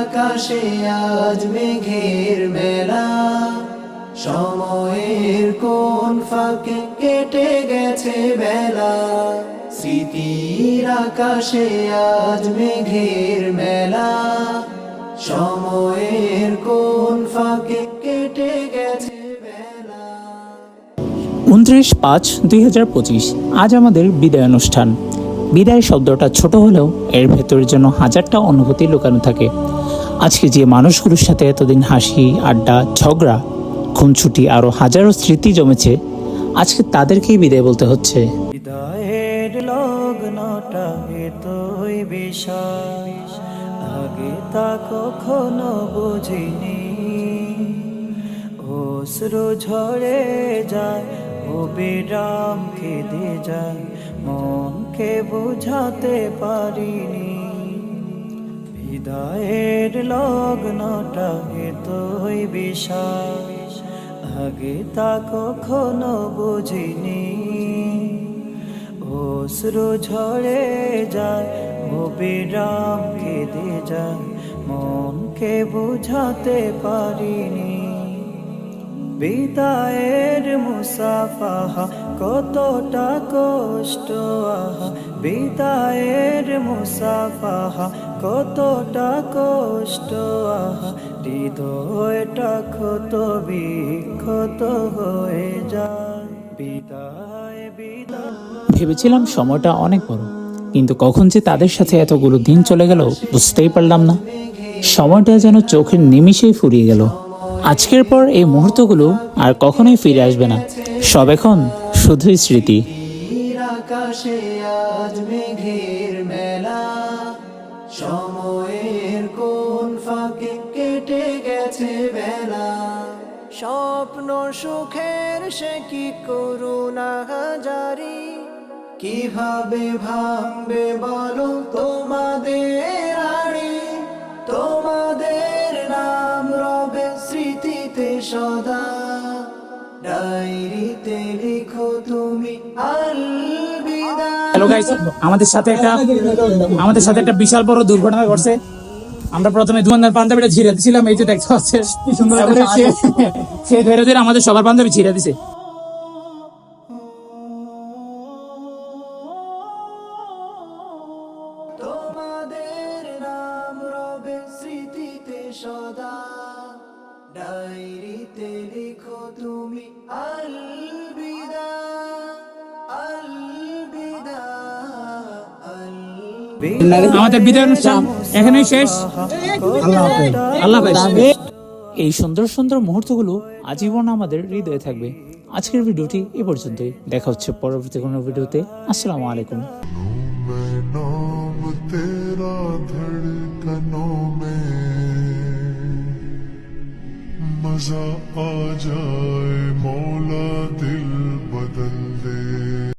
আকাশে আজ মেঘের মেলা। সময়ের কোন ফাঁকে কেটে গেছে বেলা। স্মৃতির আকাশে আজ মেঘের মেলা। সময়ের কোন ফাঁকে কেটে গেছে উনত্রিশ পাঁচ দুই আজ আমাদের বিদায় অনুষ্ঠান। বিদায় শব্দটা ছোট হলেও এর ভেতরে যেন হাজারটা অনুভূতি লুকানো থাকে। আজকে যে মানুষগুলোর সাথে এতদিন হাসি, আড্ডা, ঝগড়া খুনছুটি আরও হাজারো স্মৃতি জমেছে, আজকে তাদেরকেই বিদায় বলতে হচ্ছে। হৃদয়ের লগ্নটা এতই বিশাল আগে তা কখনো বুঝিনি। অশ্রু যায়, ও বিরাম কেঁদে যায়। মনকে বোঝাতে পারিনি। হৃদয়ের লগ্নটা তোই বিশাল। আগে তা কখনো বুঝিনি। অশ্রু ঝরে যায় ও বিরাম কেঁদে যায়। মনকে বোঝাতে পারিনি। বিদায়ের মুসাফাহা, কতটা কষ্ট, আহা। বিদায়ের মুসাফাহা, কতটা কষ্ট, আহা। হৃদয়টা ক্ষত বিক্ষত হয়ে যায়। বিদায় বিদায়। ভেবেছিলাম সময়টা অনেক বড়, কিন্তু কখন যে তাদের সাথে এতগুলো দিন চলে গেল বুঝতেই পারলাম না। সময়টা যেন চোখের নিমিষেই ফুরিয়ে গেল। আজকের পর এই মুহূর্তগুলো আর কখনোই ফিরে আসবে না। সব এখন শুধুই স্মৃতি। আজ মেঘের মেলা। সময়ের কোন ফাঁকে কেটে গেছে বেলা। স্বপ্ন সুখের সে কি করুণা জারি কীভাবে ভাঙবে বলো তোমাদের? সদা ডায়েরিতে লিখো তুমি হ্যালো গাইস আমাদের সাথে একটা আমাদের সাথে একটা বিশাল বড় দুর্ঘটনা ঘটছে। আমরা প্রথমে দুমান্দার পাঞ্জাবিটা ছিঁড়ে দিছিলাম এই যে দেখতে পাচ্ছেন তারপরে সে- সে ধরে ধরে আমাদের সবার পাঞ্জাবি ছিঁড়ে দিছে। তুমি আলবিদা আলবিদা আলবিদা। আমাদের বিদায় অনুষ্ঠান এখানেই শেষ। আল্লাহ হাফেজ। এই সুন্দর সুন্দর মুহূর্তগুলো আজীবন আমাদের হৃদয়ে থাকবে। আজকের ভিডিওটি এ পর্যন্তই। দেখা হচ্ছে পরবর্তী কোনো ভিডিওতে। আসসালামু আলাইকুম। مزہ آ جائے مولا دل بدل